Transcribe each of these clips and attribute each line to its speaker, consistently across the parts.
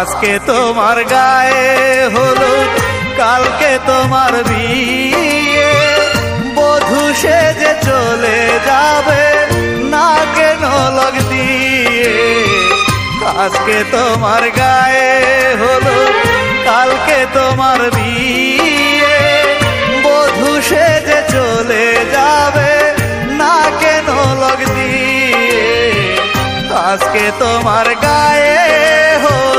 Speaker 1: আজকে তোমার গায়ে হলো কালকে তোমার বিয়ে। বধূ যে চলে যাবে, না কেন লগ দিয়ে? আজকে তোমার গায়ে হলো কালকে তোমার বিয়ে। বধূ যে চলে যাবে, না কেন লগ দিয়ে? আজকে তোমার গায়ে হলো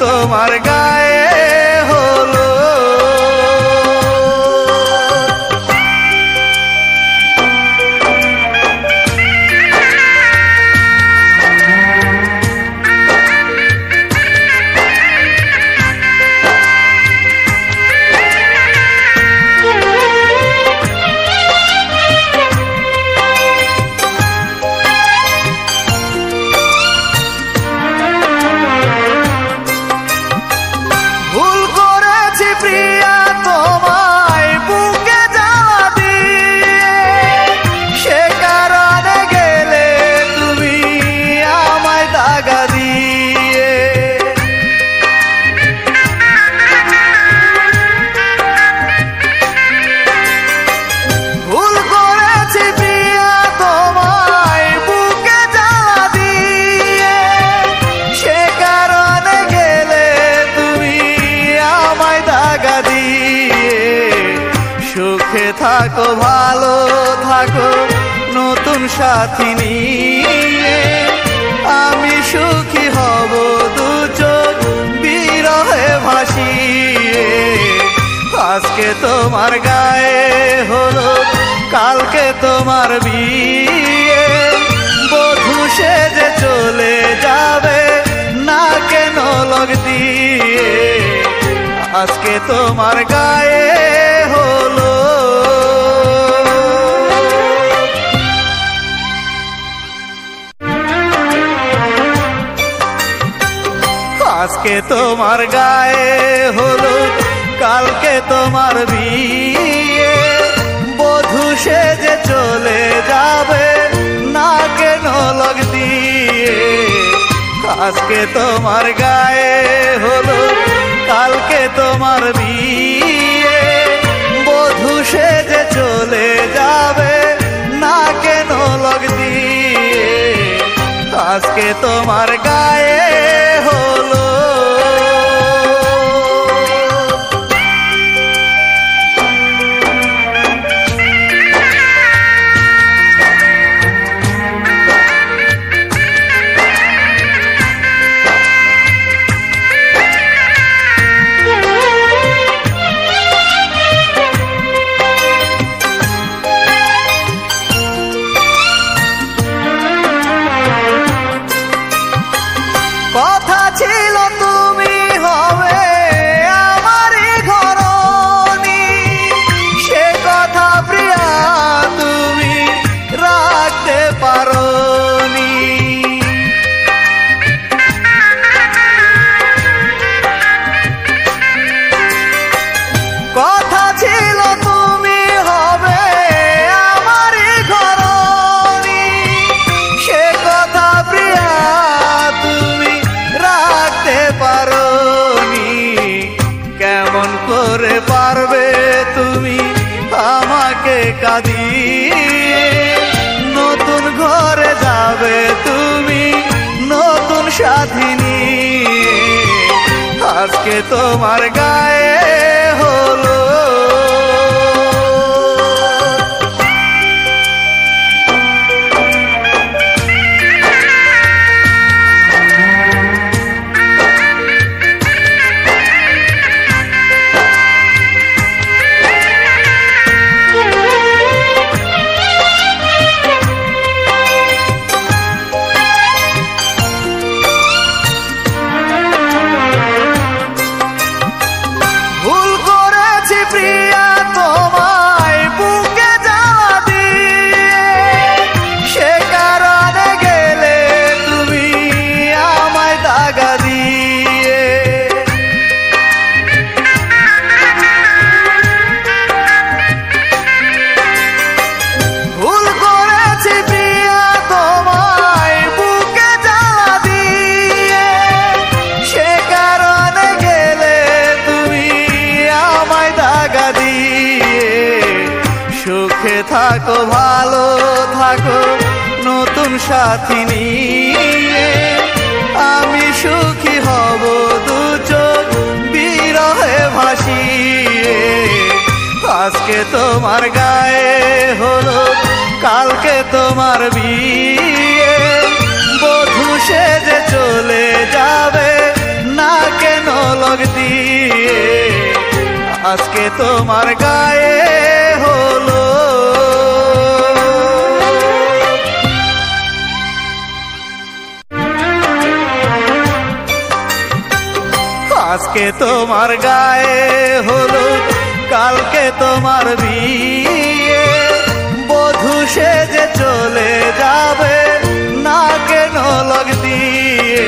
Speaker 1: তোমার গায়ে সাথী নিয়ে আমি সুখী হব দু চোখ বিরহে ভাসিয়ে। আজকে তোমার গায়ে হলো কালকে তোমার বিয়ে। বধু সে যে চলে যাবে না কেন লগ দিয়ে? আজকে তোমার গায়ে আজকে তোমার গায়ে হলো কালকে তোমার বিয়ে। বধূ যে চলে যাবে, না কেন লগ দিয়ে? আজকে তোমার গায়ে হলো কালকে তোমার বিয়ে। বধূ যে চলে যাবে, না কেন লগ দিয়ে? আজকে তোমার গায়ে ছিল তোমার গায়ে সাথী নিয়ে আমি সুখী হব দু চোখ বিরহে ভাসিয়ে। আজকে তোমার গায়ে হলো কালকে তোমার বিয়ে। বধু সে যে চলে যাবে না কেন লগ দিয়ে? আজকে তোমার গায়ে আজকে তোমার গায়ে হলো কালকে তোমার বিয়ে। বধু সে যে চলে যাবে, না কেন লগ দিয়ে?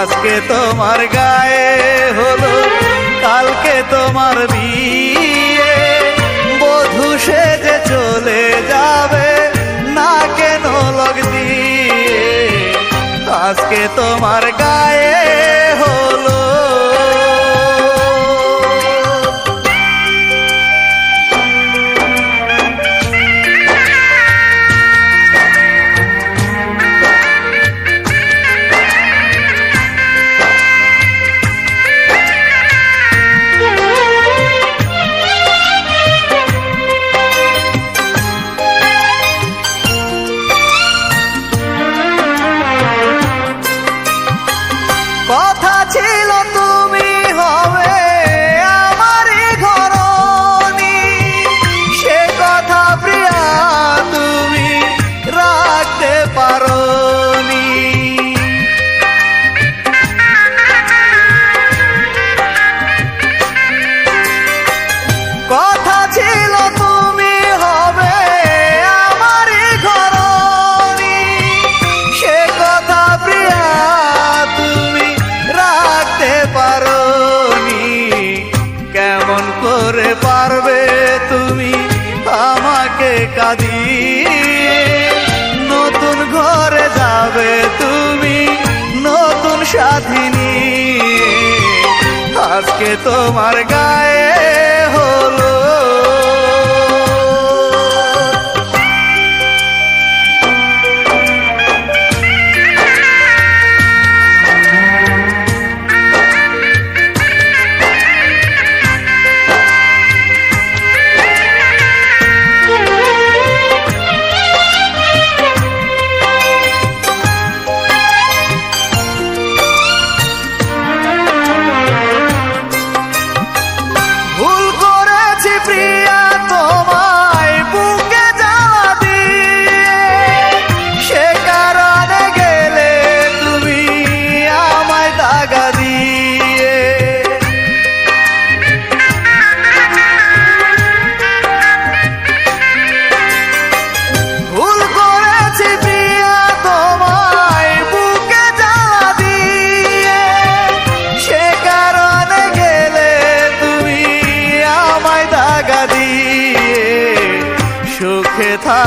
Speaker 1: আজকে তোমার গায়ে হলো কালকে তোমার বিয়ে। বধু সে যে চলে যাবে, না কেন লগ দিয়ে? আজকে তোমার গায়ে তোমার গায়ে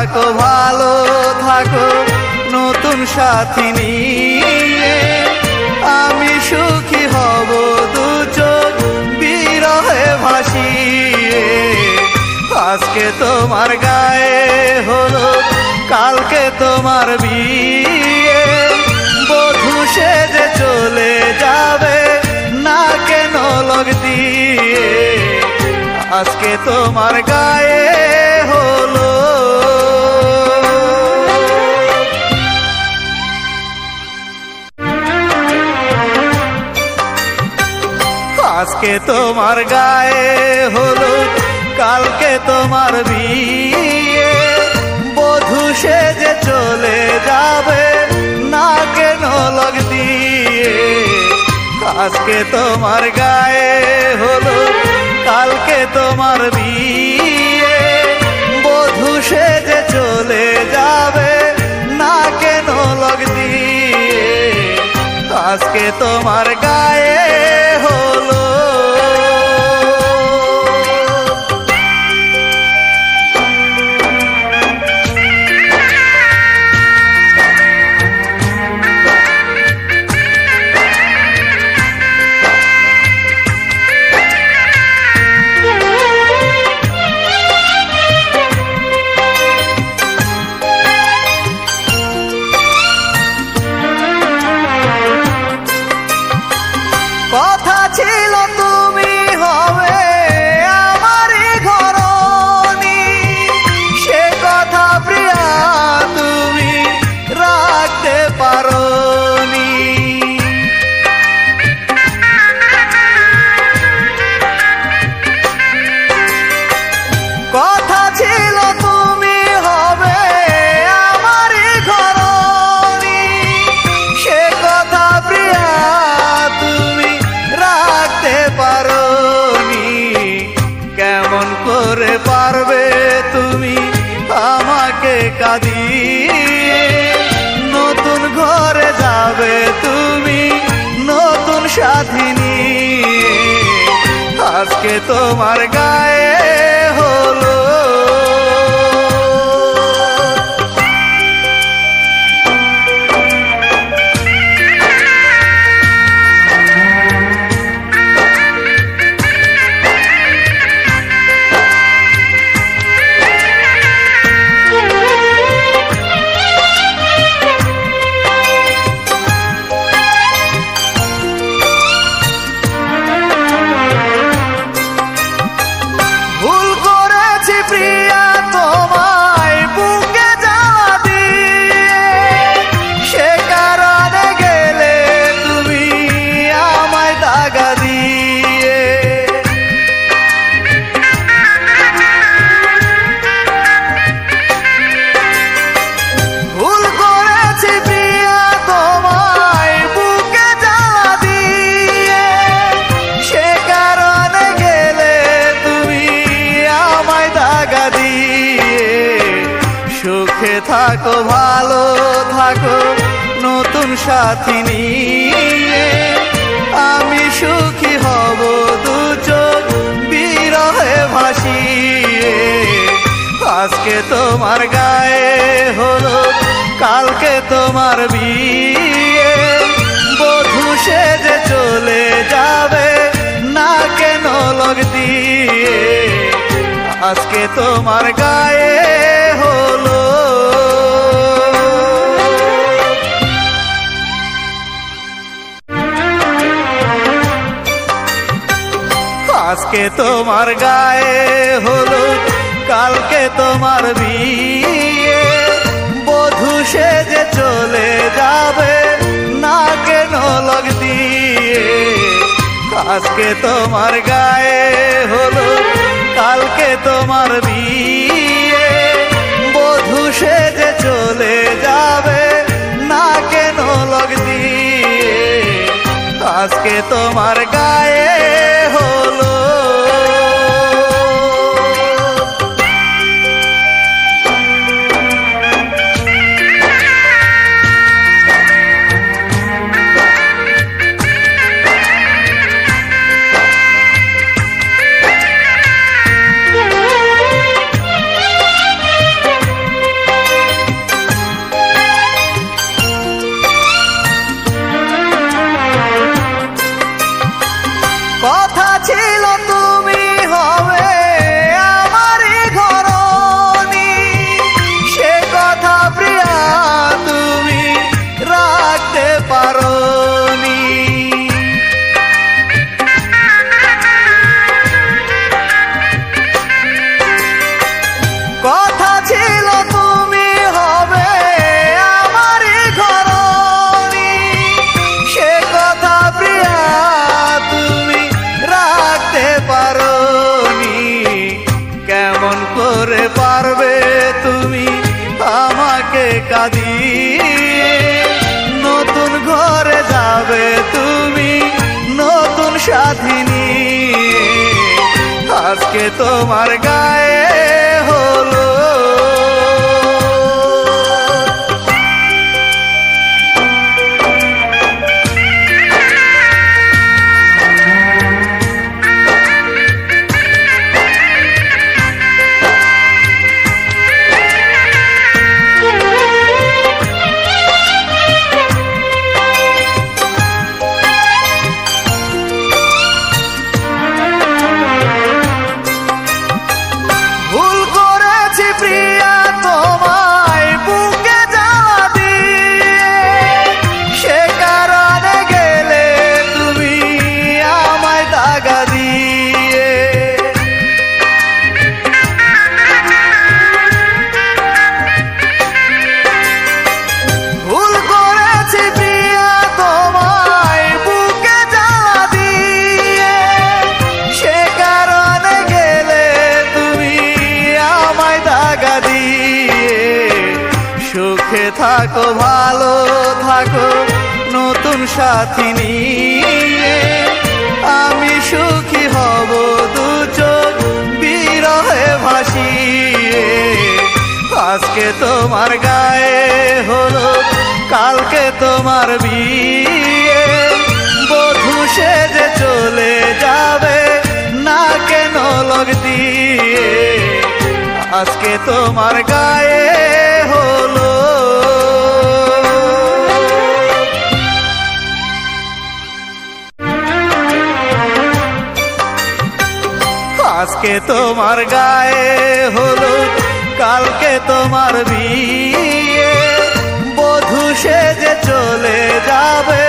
Speaker 1: থাকো, ভালো থাকো, নতুন সাথী নিয়ে। আমি সুখী হব দু চোখ বিরহে ভাসিয়ে। আজকে তোমার গায়ে হলো কালকে তোমার বিয়ে। বধু সে যে চলে যাবে, না কেন লগ দিয়ে? আজকে তোমার গায়ে আজকে তোমার গায়ে হলো কালকে তোমার বিয়ে। বধূ যে চলে যাবে, না কেন লগ দিয়ে? আজকে তোমার গায়ে হলো কালকে তোমার বিয়ে। বধূ যে চলে যাবে, না কেন লগ দিয়ে? আজকে তোমার গায়ে আজকে তোমার গায়ে সাথী আমি সুখী হব দু চোখ বিরহে ভাসিয়ে। আজকে তোমার গায়ে হলো কালকে তোমার বিয়ে। বধু সে যে চলে যাবে না কেন লগ দিয়ে? আজকে তোমার গায়ে হলো আজকে তোমার গায়ে হলো কালকে তোমার বিয়ে। বধূ যে চলে যাবে, না কেন লগ দিয়ে? আজকে তোমার গায়ে হলো কালকে তোমার বিয়ে। বধূ যে চলে যাবে, না কেন লগ দিয়ে? আজকে তোমার গায়ে কাঁদি। নতুন ঘরে যাবে তুমি নতুন সাথিনী আজকে তোমার গায়ে থাকো, ভালো থাকো, নতুন সাথী নিয়ে। আমি সুখী হব দু চোখ বিরহে ভাসিয়ে। আজকে তোমার গায়ে হলো, কালকে তোমার বিয়ে। বধু সে যে চলে যাবে, না কেন লগ দিয়ে? আজকে তোমার গায়ে হলো আজকে তোমার গায়ে হলো কালকে তোমার বিয়ে। বধু সে যে চলে যাবে,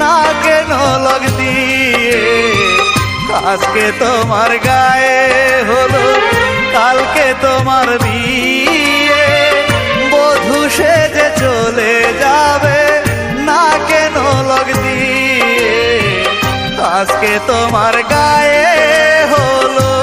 Speaker 1: না কেন লগ দিয়ে? আজকে তোমার গায়ে হলো কালকে তোমার বিয়ে। বধু সে যে চলে যাবে, না কেন লগ দিয়ে? আজকে তোমার গায়ে হলো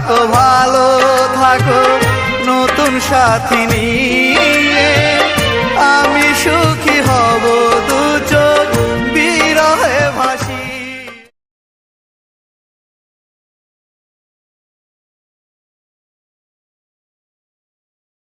Speaker 1: থাকো ভালো থাকো নতুন সাথী নিয়ে।